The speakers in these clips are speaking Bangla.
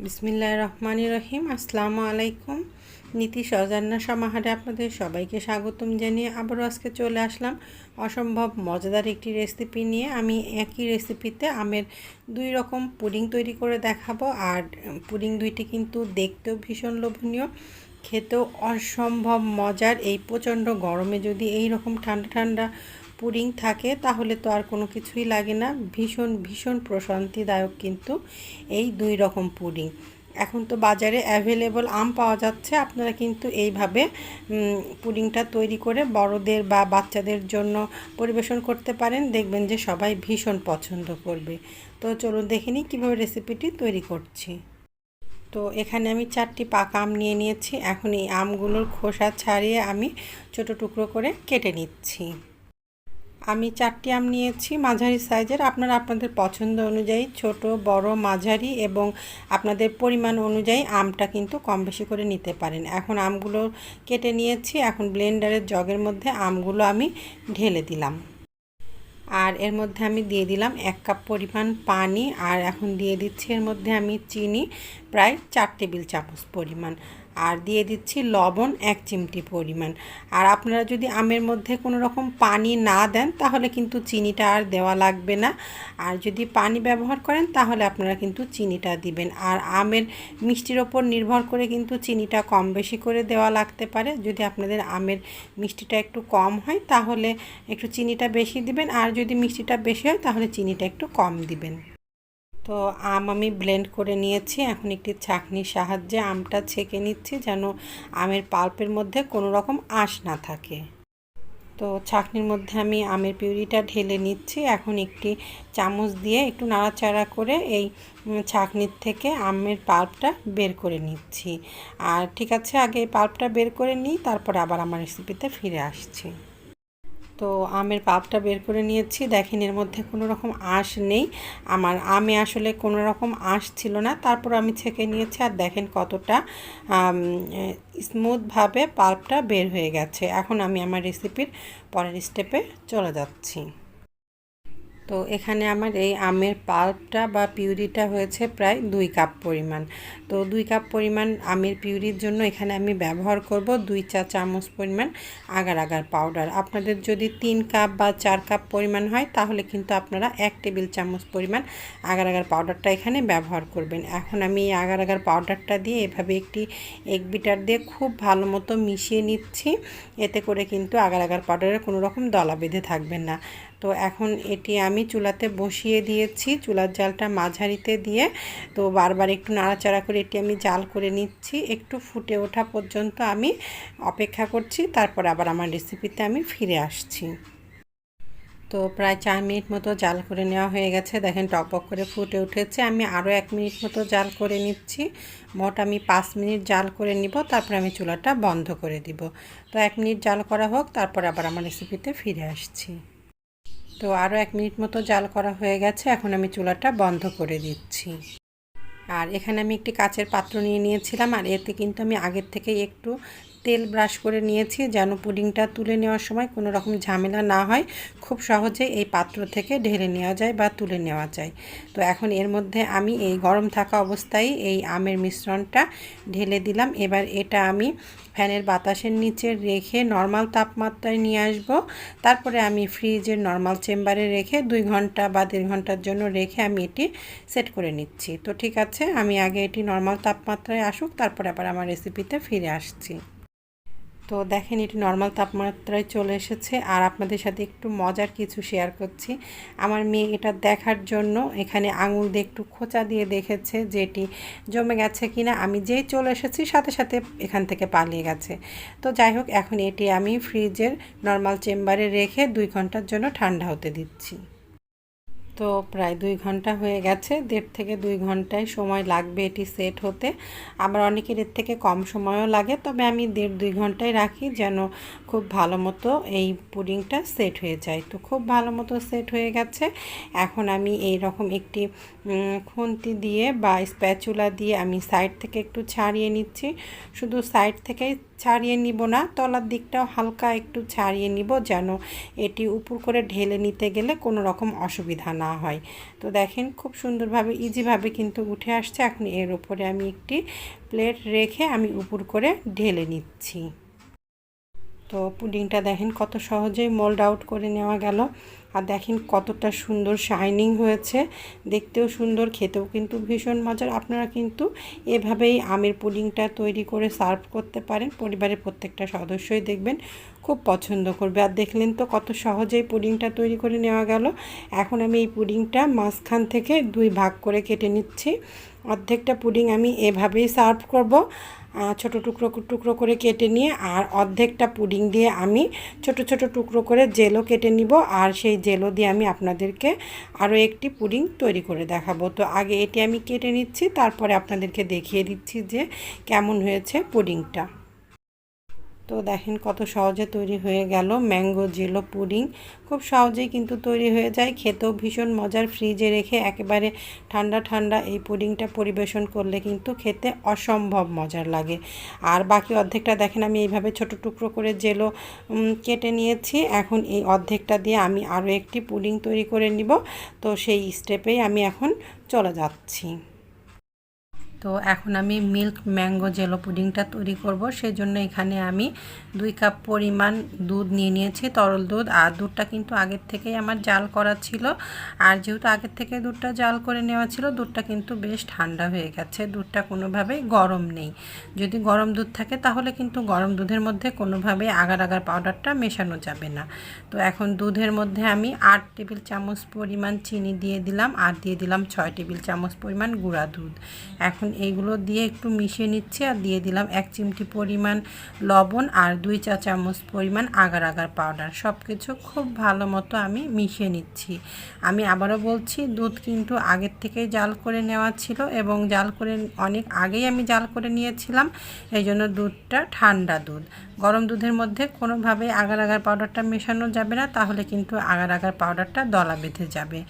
বিসমিল্লাহ রহমান রহিম। আসসালামু আলাইকুম। নীতি সজান্না সমাহারে আপনাদের সবাইকে স্বাগতম জানিয়ে আবারও আজকে চলে আসলাম অসম্ভব মজাদার একটি রেসিপি নিয়ে। আমি একই রেসিপিতে আমের দুই রকম পুডিং তৈরি করে দেখাবো। আর পুডিং দুইটি কিন্তু দেখতেও ভীষণ লোভনীয়, খেতেও অসম্ভব মজার। এই প্রচণ্ড গরমে যদি এই রকম ঠান্ডা ঠান্ডা পুডিং থাকে, তাহলে তো আর কোনো কিছুই লাগে না। ভীষণ ভীষণ প্রশান্তিদায়ক কিন্তু এই দুই রকম পুডিং। এখন তো বাজারে অ্যাভেলেবল আম পাওয়া যাচ্ছে। আপনারা কিন্তু এইভাবে পুডিংটা তৈরি করে বড়দের বা বাচ্চাদের জন্য পরিবেশন করতে পারেন। দেখবেন যে সবাই ভীষণ পছন্দ করবে। তো চলুন দেখে নিই কীভাবে রেসিপিটি তৈরি করছি। তো এখানে আমি চারটি পাকা আম নিয়ে নিয়েছি। এখন এই আমগুলোর খোসা ছাড়িয়ে আমি ছোট টুকরো করে কেটে নিচ্ছি। আমি চারটি আম নিয়েছি, মাঝারি সাইজের। আপনারা আপনাদের পছন্দ অনুযায়ী ছোট, বড়, মাঝারি এবং আপনাদের পরিমাণ অনুযায়ী আমটা কিন্তু কম বেশি করে নিতে পারেন। এখন আমগুলো কেটে নিয়েছি, এখন ব্লেন্ডারের জগের মধ্যে আমগুলো আমি ঢেলে দিলাম। আর এর মধ্যে আমি দিয়ে দিলাম এক কাপ পরিমাণ পানি, আর এখন দিয়ে দিচ্ছি এর মধ্যে আমি চিনি, প্রায় চার টেবিল চামচ পরিমাণ। আর দিয়ে দিচ্ছি লবণ এক চিমটি পরিমাণ। আর আপনারা যদি আমের মধ্যে কোনো রকম পানি না দেন, তাহলে কিন্তু চিনিটা আর দেওয়া লাগবে না। আর যদি পানি ব্যবহার করেন, তাহলে আপনারা কিন্তু চিনিটা দিবেন। আর আমের মিষ্টির ওপর নির্ভর করে কিন্তু চিনিটা কম বেশি করে দেওয়া লাগতে পারে। যদি আপনাদের আমের মিষ্টিটা একটু কম হয়, তাহলে একটু চিনিটা বেশি দিবেন। আর যদি মিষ্টিটা বেশি হয়, তাহলে চিনিটা একটু কম দিবেন। তো আম আমি ব্লেন্ড করে নিয়েছি। এখন একটি ছাঁকনির সাহায্যে আমটা ছেঁকে নিচ্ছি যেন আমের পাল্পের মধ্যে কোনো রকম আঁশ না থাকে। তো ছাঁকনির মধ্যে আমি আমের পিউরিটা ঢেলে নিচ্ছি। এখন একটি চামচ দিয়ে একটু নাড়াচাড়া করে এই ছাঁকনির থেকে আমের পাল্পটা বের করে নিচ্ছি। আর ঠিক আছে, আগে পাল্পটা বের করে নিই, তারপরে আবার আমার রেসিপিতে ফিরে আসছি। তো আমের পাপটা বের করে নিয়েছি। দেখেন এর মধ্যে কোনো রকম আঁশ নেই। আমার আমে আসলে কোনো রকম আঁশ ছিল না। তারপর আমি ছেঁকে নিয়েছি আর দেখেন কতটা স্মুথভাবে পাপটা বের হয়ে গেছে। এখন আমি আমার রেসিপির পরের স্টেপে চলে যাচ্ছি। তো এখানে আমার এই আমের পাল্পটা বা পিউরিটা হয়েছে প্রায় দুই কাপ পরিমাণ। তো দুই কাপ পরিমাণ আমের পিউরির জন্য এখানে আমি ব্যবহার করব দুই চা চামচ পরিমাণ আগার আগার পাউডার। আপনাদের যদি তিন কাপ বা চার কাপ পরিমাণ হয়, তাহলে কিন্তু আপনারা এক টেবিল চামচ পরিমাণ আগার আগার পাউডারটা এখানে ব্যবহার করবেন। এখন আমি এই আগার আগার পাউডারটা দিয়ে এভাবে একটি এগ বিটার দিয়ে খুব ভালো মতো মিশিয়ে নিচ্ছি। এতে করে কিন্তু আগার আগার পাউডারের কোনো রকম দলা বেঁধে থাকবেন না। তো এখন এটি আমি চুলাতে বসিয়ে দিয়েছি। চুলার জালটা মাঝারিতে দিয়ে তো বারবার একটু নাড়াচাড়া করে এটি আমি জাল করে নিচ্ছি। একটু ফুটে ওঠা পর্যন্ত আমি অপেক্ষা করছি। তারপর আবার আমার রেসিপিতে আমি ফিরে আসছি। তো প্রায় চার মিনিট মতো জাল করে নেওয়া হয়ে গেছে। দেখেন টকবক করে ফুটে উঠেছে। আমি আরও এক মিনিট মতো জাল করে নিচ্ছি। মোট আমি পাঁচ মিনিট জাল করে নিব। তারপর আমি চুলাটা বন্ধ করে দিব। তো এক মিনিট জাল করা হোক। তারপর আবার আমার রেসিপিতে ফিরে আসছি। তো আরও এক মিনিট মতো জাল করা হয়ে গেছে। এখন আমি চুলাটা বন্ধ করে দিচ্ছি। আর এখানে আমি একটি কাচের পাত্র নিয়ে নিয়েছিলাম। আর এতে কিন্তু আমি আগের থেকে একটু তেল ব্রাশ করে নিয়েছি, যেন পুডিংটা তুলে নেওয়ার সময় কোনো রকম ঝামেলা না হয়। খুব সহজে এই পাত্র থেকে ঢেলে নেওয়া যায় বা তুলে নেওয়া যায়। তো এখন এর মধ্যে আমি এই গরম থাকা অবস্থায় এই আমের মিশ্রণটা ঢেলে দিলাম। এবার এটা আমি ফ্যানের বাতাসের নিচে রেখে নর্মাল তাপমাত্রায় নিয়ে আসব। তারপরে আমি ফ্রিজের নর্মাল চেম্বারে রেখে দুই ঘণ্টা বা দেড় ঘণ্টার জন্য রেখে আমি এটি সেট করে নিচ্ছি। তো ঠিক আছে, আমি আগে এটি নর্মাল তাপমাত্রায় আসুক, তারপরে আবার আমার রেসিপিতে ফিরে আসছি। তো দেখেন, এটি নর্মাল তাপমাত্রায় চলে এসেছে। আর আপনাদের সাথে একটু মজার কিছু শেয়ার করছি। আমার মেয়ে এটা দেখার জন্য এখানে আঙুল দিয়ে একটু খোঁচা দিয়ে দেখেছে যে এটি জমে গেছে কিনা। আমি যেই চলে এসেছি, সাথে সাথে এখান থেকে পালিয়ে গেছে। তো যাই হোক, এখন এটি আমি ফ্রিজের নর্মাল চেম্বারে রেখে দুই ঘণ্টার জন্য ঠান্ডা হতে দিচ্ছি। তো প্রায় দুই ঘণ্টা হয়ে গেছে, দেড় থেকে দুই ঘন্টায় সময় লাগবে এটি সেট হতে। আবার অনেকের এর থেকে কম সময়ও লাগে, তবে আমি দেড় দুই ঘন্টায় রাখি যেন খুব ভালো মতো এই পুডিংটা সেট হয়ে যায়। তো খুব ভালো মতো সেট হয়ে গেছে। এখন আমি এই রকম একটি খুন্তি দিয়ে বা স্প্যাচুলা দিয়ে আমি সাইড থেকে একটু ছাড়িয়ে নিচ্ছি। শুধু সাইড থেকেই ছাড়িয়ে নিব না। তলার দিকটাও হালকা একটু ছাড়িয়ে নিব যেন এটি উপর করে ঢেলে নিতে গেলে কোনো রকম অসুবিধা না হয়। তো দেখেন খুব সুন্দরভাবে, ইজিভাবে কিন্তু উঠে আসছে। এখন এর উপরে আমি একটি প্লেট রেখে আমি উপর করে ঢেলে নিচ্ছি। তো পুডিংটা দেখেন কত সহজেই মোল্ড আউট করে নেওয়া গেল। আর দেখেন কতটা সুন্দর শাইনিং হয়েছে। দেখতেও সুন্দর, খেতেও কিন্তু ভীষণ মজার। আপনারা কিন্তু এভাবেই আমের পুডিংটা তৈরি করে সার্ভ করতে পারেন। পরিবারের প্রত্যেকটা সদস্যই দেখবেন খুব পছন্দ করবে। আর দেখলেন তো কত সহজেই পুডিংটা তৈরি করে নেওয়া গেল। এখন আমি এই পুডিংটা মাঝখান থেকে দুই ভাগ করে কেটে নিচ্ছি। অর্ধেকটা পুডিং আমি এভাবেই সার্ভ করব। ছোট টুকরো টুকরো করে কেটে নিয়ে আর অর্ধেকটা পুডিং দিয়ে আমি ছোট ছোট টুকরো করে জেলও কেটে নিব আর সেই জেলও দিয়ে আমি আপনাদেরকে আরও একটি পুডিং তৈরি করে দেখাবো। তো আগে এটি আমি কেটে নিচ্ছি, তারপরে আপনাদেরকে দেখিয়ে দিচ্ছি যে কেমন হয়েছে পুডিংটা। তো দেখেন কত সহজে তৈরি হয়ে গেল ম্যাঙ্গো জেলো পুডিং। খুব সহজেই কিন্তু তৈরি হয়ে যায়। খেতেও ভীষণ মজার। ফ্রিজে রেখে একেবারে ঠান্ডা ঠান্ডা এই পুডিংটা পরিবেশন করলে কিন্তু খেতে অসম্ভব মজার লাগে। আর বাকি অর্ধেকটা দেখেন আমি এইভাবে ছোট টুকরো করে জেলো কেটে নিয়েছি। এখন এই অর্ধেকটা দিয়ে আমি আরও একটি পুডিং তৈরি করে নিব। তো সেই স্টেপেই আমি এখন চলে যাচ্ছি। তো এখন আমি মিল্ক ম্যাঙ্গো জেলো পুডিংটা তৈরি করব। সেই জন্য এখানে আমি দুই কাপ পরিমাণ দুধ নিয়ে নিয়েছি, তরল দুধ। আর দুধটা কিন্তু আগের থেকেই আমার জাল করা ছিল। আর যেহেতু আগের থেকে দুধটা জাল করে নেওয়া ছিল, দুধটা কিন্তু বেশ ঠান্ডা হয়ে গেছে। দুধটা কোনোভাবেই গরম নেই। যদি গরম দুধ থাকে, তাহলে কিন্তু গরম দুধের মধ্যে কোনোভাবেই আগার আগার পাউডারটা মেশানো যাবে না। তো এখন দুধের মধ্যে আমি আট টেবিল চামচ পরিমাণ চিনি দিয়ে দিলাম। আর দিয়ে দিলাম ছয় টেবিল চামচ পরিমাণ গুঁড়া দুধ। এখন এইগুলো দিয়ে একটু মিশিয়ে নিচ্ছি আর দিয়ে দিলাম এক চিমটি পরিমাণ লবণ আর দুই চা চামচ পরিমাণ আগার আগার পাউডার। সব কিছু খুব ভালো মতো আমি মিশিয়ে নিচ্ছি। আমি আবারও বলছি, দুধ কিন্তু আগের থেকেই জাল করে নেওয়া ছিল এবং জাল করে অনেক আগেই আমি জাল করে নিয়েছিলাম, এই জন্য দুধটা ঠান্ডা দুধ। গরম দুধের মধ্যে কোনোভাবে আগার আগার পাউডারটা মেশানো যাবে না, তাহলে কিন্তু আগার আগার পাউডারটা দলা বেঁধে যাবে।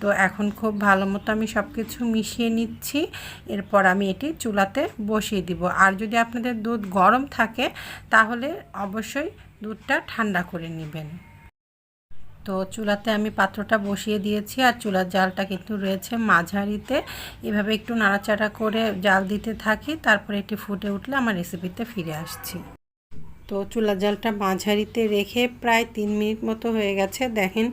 তো এখন খুব ভালো মতো আমি সব কিছু মিশিয়ে নিচ্ছি। এরপর আমি এটি চুলাতে বসিয়ে দিব। আর যদি আপনাদের দুধ গরম থাকে, তাহলে অবশ্যই দুধটা ঠান্ডা করে নেবেন। তো চুলাতে আমি পাত্রটা বসিয়ে দিয়েছি আর চুলার জালটা কিন্তু রয়েছে মাঝারিতে। এভাবে একটু নাড়াচাড়া করে জাল দিতে থাকি, তারপরে এটি ফুটে উঠলে আমার রেসিপিতে ফিরে আসছি। তো চুলা জালটা মাঝারিতে রেখে প্রায় তিন মিনিট মতো হয়ে গেছে। দেখেন,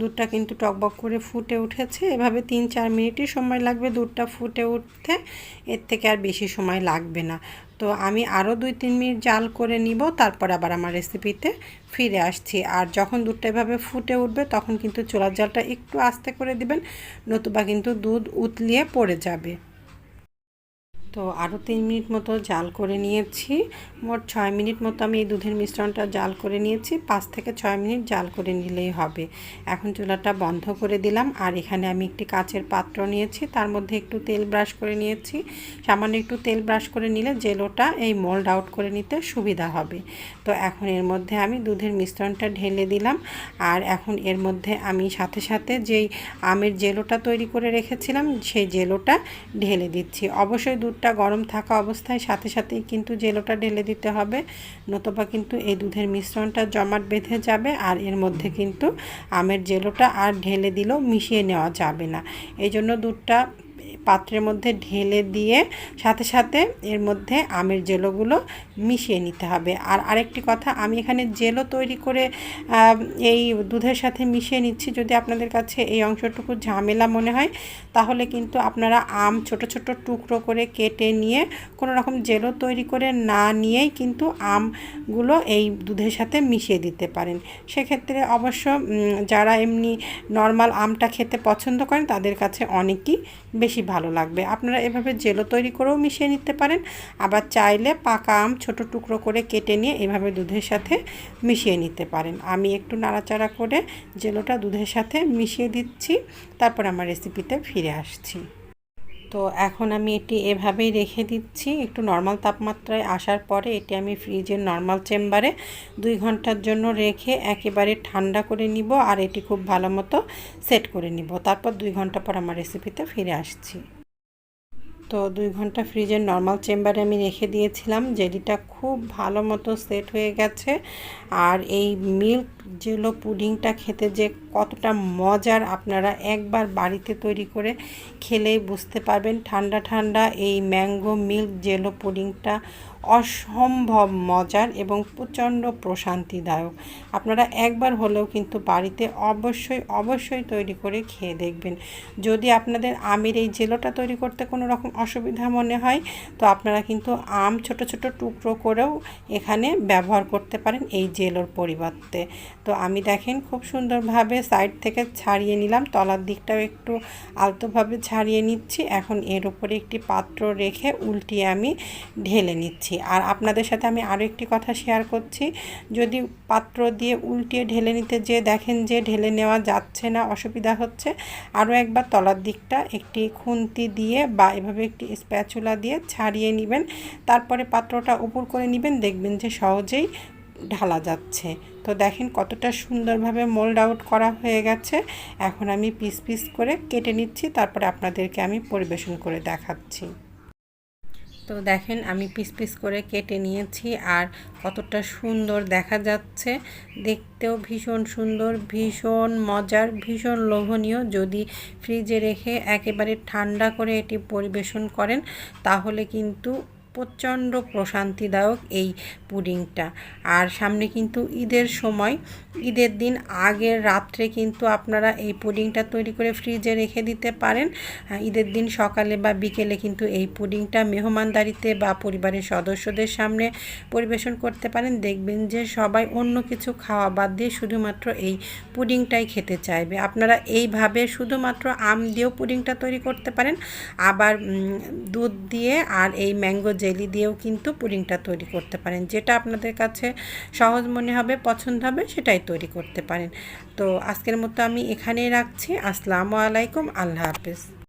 দুধটা কিন্তু টকবক করে ফুটে উঠেছে। এভাবে তিন চার মিনিটই সময় লাগবে দুধটা ফুটে উঠতে। এর থেকে আর বেশি সময় লাগবে না। তো আমি আরও দুই তিন মিনিট জাল করে নিব, তারপর আবার আমার রেসিপিতে ফিরে আসছি। আর যখন দুধটা এভাবে ফুটে উঠবে, তখন কিন্তু চুলার জালটা একটু আস্তে করে দিবেন, নতুবা কিন্তু দুধ উতলিয়ে পড়ে যাবে। তো আরও তিন মিনিট মতো জাল করে নিয়েছি। মোট ছয় মিনিট মতো আমি এই দুধের মিশ্রণটা জাল করে নিয়েছি। পাঁচ থেকে ছয় মিনিট জাল করে নিলেই হবে। এখন চুলাটা বন্ধ করে দিলাম। আর এখানে আমি একটি কাচের পাত্র নিয়েছি। তার মধ্যে একটু তেল ব্রাশ করে নিয়েছি। সামান্য একটু তেল ব্রাশ করে নিলে জেলোটা এই মোল্ড আউট করে নিতে সুবিধা হবে। তো এখন এর মধ্যে আমি দুধের মিশ্রণটা ঢেলে দিলাম। আর এখন এর মধ্যে আমি সাথে সাথে যেই আমের জেলোটা তৈরি করে রেখেছিলাম, সেই জেলোটা ঢেলে দিচ্ছি। অবশ্যই দুধ দুধটা গরম থাকা অবস্থায় সাথে সাথেই কিন্তু জেলোটা ঢেলে দিতে হবে। নতবা কিন্তু এই দুধের মিশ্রণটা জমাট বেঁধে যাবে আর এর মধ্যে কিন্তু আমের জেলোটা আর ঢেলে দিলেও মিশিয়ে নেওয়া যাবে না। এই জন্য দুধটা পাত্রের মধ্যে ঢেলে দিয়ে সাথে সাথে এর মধ্যে আমের জেলোগুলো মিশিয়ে নিতে হবে। আর আরেকটি কথা, আমি এখানে জেলো তৈরি করে এই দুধের সাথে মিশিয়ে নিচ্ছি। যদি আপনাদের কাছে এই অংশটুকু ঝামেলা মনে হয়, তাহলে কিন্তু আপনারা আম ছোট ছোট টুকরো করে কেটে নিয়ে কোনো রকম জেলো তৈরি করে না নিয়েই কিন্তু আমগুলো এই দুধের সাথে মিশিয়ে দিতে পারেন। সেক্ষেত্রে অবশ্য যারা এমনি নর্মাল আমটা খেতে পছন্দ করেন, তাদের কাছে অনেকই বেশি ভালো লাগবে। আপনারা এভাবে জেলো তৈরি করেও মিশিয়ে নিতে পারেন। আবার চাইলে পাকা আম ছোট টুকরো করে কেটে নিয়ে এভাবে দুধের সাথে মিশিয়ে নিতে পারেন। আমি একটু নাড়াচাড়া করে জেলোটা দুধের সাথে মিশিয়ে দিচ্ছি। তারপর আমার রেসিপিতে ফিরে আসছি। তো এখন আমি এটি এভাবেই রেখে দিচ্ছি। একটু নর্মাল তাপমাত্রায় আসার পরে এটি আমি ফ্রিজের নর্মাল চেম্বারে দুই ঘণ্টার জন্য রেখে একেবারে ঠান্ডা করে নিব আর এটি খুব ভালো মতো সেট করে নিব। তারপর দুই ঘণ্টা পর আমার রেসিপিতে ফিরে আসছি। তো দুই ঘণ্টা ফ্রিজের নর্মাল চেম্বারে আমি রেখে দিয়েছিলাম। জেলিটা খুব ভালো মতো সেট হয়ে গেছে। আর এই মিল্ক জেলো পুডিংটা খেতে যে কতটা মজার আপনারা একবার বাড়িতে তৈরি করে খেলেই বুঝতে পারবেন। ঠান্ডা ঠান্ডা এই ম্যাঙ্গো মিল্ক জেলো পুডিংটা অসম্ভব মজার এবং প্রচণ্ড প্রশান্তিদায়ক। আপনারা একবার হলেও কিন্তু বাড়িতে অবশ্যই অবশ্যই তৈরি করে খেয়ে দেখবেন। যদি আপনাদের আমের এই জেলোটা তৈরি করতে কোনো রকম অসুবিধা মনে হয়, তো আপনারা কিন্তু আম ছোট ছোট টুকরো করেও এখানে ব্যবহার করতে পারেন এই জেলোর পরিবর্তে। তো আমি দেখেন খুব সুন্দরভাবে সাইড থেকে ছাড়িয়ে নিলাম, তলার দিকটাও একটু আলতোভাবে ছাড়িয়ে নিচ্ছি। এখন এর উপরে একটি পাত্র রেখে উল্টিয়ে আমি ঢেলে নিচ্ছি। আর আপনাদের সাথে আমি আরও একটি কথা শেয়ার করছি, যদি পাত্র দিয়ে উল্টিয়ে ঢেলে নিতে যে দেখেন যে ঢেলে নেওয়া যাচ্ছে না, অসুবিধা হচ্ছে, আরও একবার তলার দিকটা একটি খুন্তি দিয়ে বা এভাবে একটি স্প্যাচুলা দিয়ে ছাড়িয়ে নেবেন। তারপরে পাত্রটা উপর করে নেবেন, দেখবেন যে সহজেই ঢালা যাচ্ছে। তো দেখেন কতটা সুন্দরভাবে মোল্ড আউট করা হয়ে গেছে। এখন আমি পিস পিস করে কেটে নিচ্ছি, তারপরে আপনাদেরকে আমি পরিবেশন করে দেখাচ্ছি। তো দেখেন আমি পিস পিস করে কেটে নিয়েছি, আর কতটা সুন্দর দেখা যাচ্ছে। দেখতেও ভীষণ সুন্দর, ভীষণ মজার, ভীষণ লোভনীয়। যদি ফ্রিজে রেখে একেবারে ঠান্ডা করে এটি পরিবেশন করেন, তাহলে কিন্তু প্রচণ্ড প্রশান্তিদায়ক এই পুডিংটা। আর সামনে কিন্তু ঈদের সময়, ঈদের দিন আগের রাত্রে কিন্তু আপনারা এই পুডিংটা তৈরি করে ফ্রিজে রেখে দিতে পারেন। ঈদের দিন সকালে বা বিকেলে কিন্তু এই পুডিংটা মেহমানদারিতে বা পরিবারের সদস্যদের সামনে পরিবেশন করতে পারেন। দেখবেন যে সবাই অন্য কিছু খাওয়া বাদ দিয়ে শুধুমাত্র এই পুডিংটাই খেতে চাইবে। আপনারা এইভাবে শুধুমাত্র আম দিয়েও পুডিংটা তৈরি করতে পারেন। আবার দুধ দিয়ে আর এই ম্যাঙ্গো জেলি দিয়েও কিন্তু পুডিংটা তৈরি করতে পারেন। যেটা আপনাদের কাছে সহজ মনে হবে, পছন্দ হবে, সেটাই তৈরি করতে পারেন। তো আজকের মতো আমি এখানেই রাখছি। আসসালামু আলাইকুম, আল্লাহ হাফিজ।